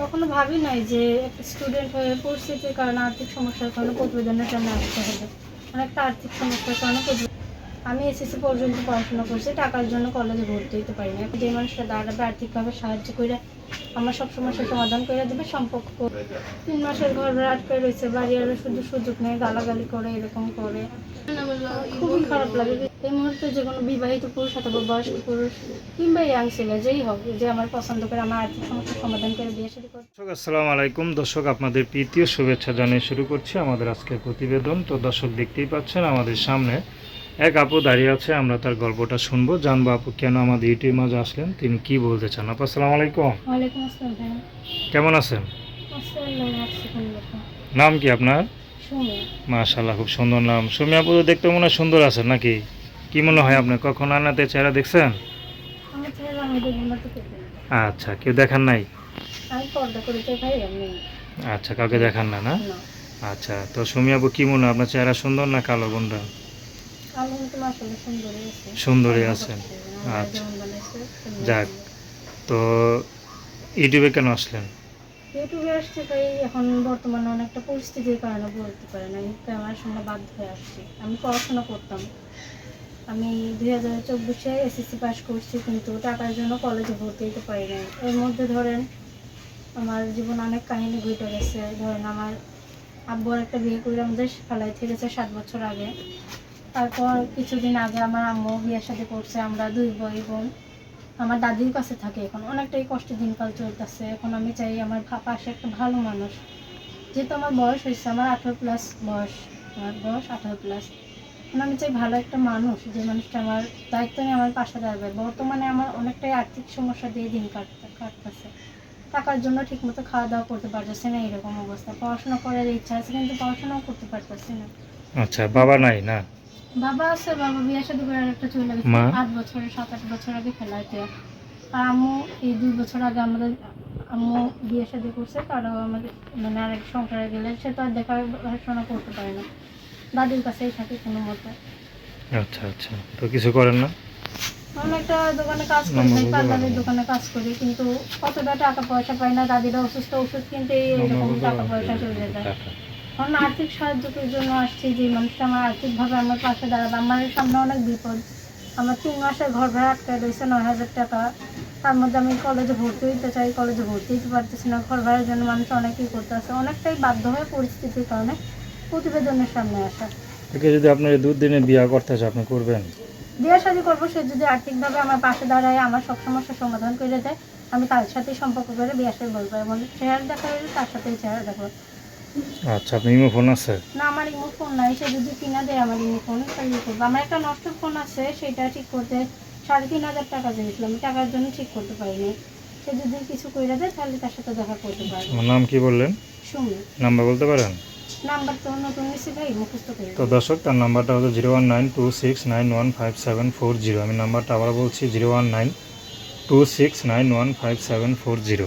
কখনো ভাবি নাই যে একটা স্টুডেন্ট হয়ে পরিস্থিতির কারণে আর্থিক সমস্যার কারণে প্রতিবেদনের জন্য আসতে হবে। অনেকটা আর্থিক সমস্যার কারণে আমি এসএসসি পর্যন্ত পড়াশোনা করছি, টাকার জন্য কলেজে ভর্তি হতে পারি না যে মানুষটা দাঁড়াবে আর্থিকভাবে সাহায্য করে আমার সব সমস্যার সমাধান করে দেবে, সম্পর্ক তিন মাসের ঘর আটকে রয়েছে বাড়ি আর শুধু সুযোগ নেই, গালাগালি করে, এরকম করে। খুবই খারাপ লাগে। এই মুহূর্তে যে কোনো বিবাহিত পুরুষ অথবা বয়স্ক পুরুষ কিংবা ইয়াং ছেলে, যেই হোক, যে আমার পছন্দ করে আমার আর্থিক সমস্যার সমাধান করে শাদী করতে দর্শক, আসসালামু আলাইকুম। দর্শক, আপনাদের প্রীতীয় শুভেচ্ছা জানিয়ে শুরু করছি আমাদের আজকের প্রতিবেদন। তো দর্শক দেখতেই পাচ্ছেন আমাদের সামনে এক আপু দাঁড়িয়ে আছে আমরা তার গল্পটা শুনব। জানব আপু কেন আমাদের ইউটিউব মাঝে আসলেন? তিনি কি বলতে চান? আপু আসসালামু আলাইকুম। কেমন আছেন? নাম কি আপনার? মাশাল্লাহ খুব সুন্দর নাম। সুমি আপু তো দেখতে মনে হয় সুন্দর আছেন নাকি? কি মনে হয় আপনার কখন আনাতে চেহারা দেখছেন? আচ্ছা কেউ দেখান নাই? আচ্ছা কাউকে দেখান না না? না। আচ্ছা তো সুমি আপু কি মনে হয় আপনার চেহারা সুন্দর না কালো কোনটা সুন্দরই আছেন আচ্ছা। যাক। তো ইউটিউবে কেন আসলেন? ইউটিউবে আসছে ভাই এখন বর্তমানে অনেকটা পরিস্থিতির কারণে বলতে পারে না আমি ক্যামেরার সামনে বাধ্য হয়ে আসছি। আমি পড়াশোনা করতাম। আমি দুই হাজার চব্বিশে এসএসসি পাস করছি কিন্তু টাকার জন্য কলেজে ভর্তি হতে পারি নাই। এর মধ্যে ধরেন আমার জীবনে অনেক কাহিনী ঘটে গেছে। ধরেন আমার আব্বুর একটা বিয়ে করে আমাদের ফেলাই থেকেছে সাত বছর আগে। তারপর কিছুদিন আগে আমার আম্মু বিয়ের সাথে করছে আমরা দুই বই বোন। আমার দাদির কাছে থাকে, এখন অনেকটাই কষ্ট, দিনকাল চলতেছে। এখন আমি চাই আমার পাশে একটা ভালো মানুষ। যেহেতু আমার বয়স হয়েছে, আমার আঠারো প্লাস বয়স, আমার বয়স আঠারো প্লাস এখন আমি চাই ভালো একটা মানুষ, যে মানুষটা আমার দায়িত্ব নিয়ে আমার পাশে দাঁড়াবে। বর্তমানে আমার অনেকটাই আর্থিক সমস্যা দিয়ে দিন কাটতে, কাটতেছে। টাকার জন্য ঠিকমতো খাওয়া দাওয়া করতে পারতেছে না, এরকম অবস্থা। পড়াশোনা করার ইচ্ছা আছে, কিন্তু পড়াশোনাও করতে পারতেছে না। আচ্ছা বাবা নাই না? বাবা আছে বাবা বিয়ে শাদী করে একটা চলে গেছে আট বছরের সাত আট বছর আগে ফেলাইতে। আর আম্মু এই দুই বছর আগে আমাদের আম্মু বিয়ে শাদী করছে তারাও আমাদের মানে আরেক সংসারে গেলে সে তো আর দেখাশোনা করতে পারে না। দাদির কাছেই থাকে কোনো মতো। আচ্ছা আচ্ছা। তো কিছু করেন না? আমি একটা দোকানে কাজ করি পার্লারের দোকানে কাজ করি কিন্তু কতটা টাকা পয়সা পাই না দাদিরা অসুস্থ ওষুধ কিনতে এরকম টাকা পয়সা চলে যায়। কারণ আর্থিক সাহায্যের জন্য আসছি যে মানুষটা আমার আর্থিকভাবে আমার পাশে দাঁড়াবে। আমার সামনে অনেক বিপদ। আমার তিন মাসের ঘর ভাড়া আটকে রয়েছে নয় হাজার টাকা। তার মধ্যে আমি কলেজে ভর্তি হইতে চাই কলেজে ভর্তি হতে পারতেছি না। ঘর ভাড়ার জন্য মানুষ অনেকেই করতে আছে অনেকটাই বাধ্য হয়ে পরিস্থিতির কারণে প্রতিবেদনের সামনে আসা। একে যদি আপনার দুদিনে বিয়ে করতে চায় আপনি করবেন? বিয়ে শাদী করব সে যদি আর্থিকভাবে আমার পাশে দাঁড়ায় আমার সব সমস্যার সমাধান করে দেয় আমি তার সাথেই সম্পর্ক করে বিয়ে শাদী বলব এবং চেহারা দেখা তার সাথেই চেহারা দেখব আচ্ছা আপনি ইমো ফোন আছে? না আমার ইমো ফোন নাই সে যদি কিনা দেয় আমার ইমো ফোন তাহলে করব? আমার একটা নষ্ট ফোন আছে সেটা ঠিক করতে সাড়ে তিন হাজার টাকা দিয়েছিলাম আমি টাকার জন্য ঠিক করতে পারিনি। সে যদি কিছু করে দেয় তাহলে তার সাথে দেখা করতে পারব। আমার নাম কি বললেন? শুনি নাম্বার বলতে পারেন? নাম্বার তো নতুন নিছি ভাই মুখস্থ করে তো দর্শক তার নাম্বারটা হচ্ছে zero one nine two six nine one five seven four zero. আমি নাম্বারটা আবার বলছি zero one nine two six nine one five seven four zero.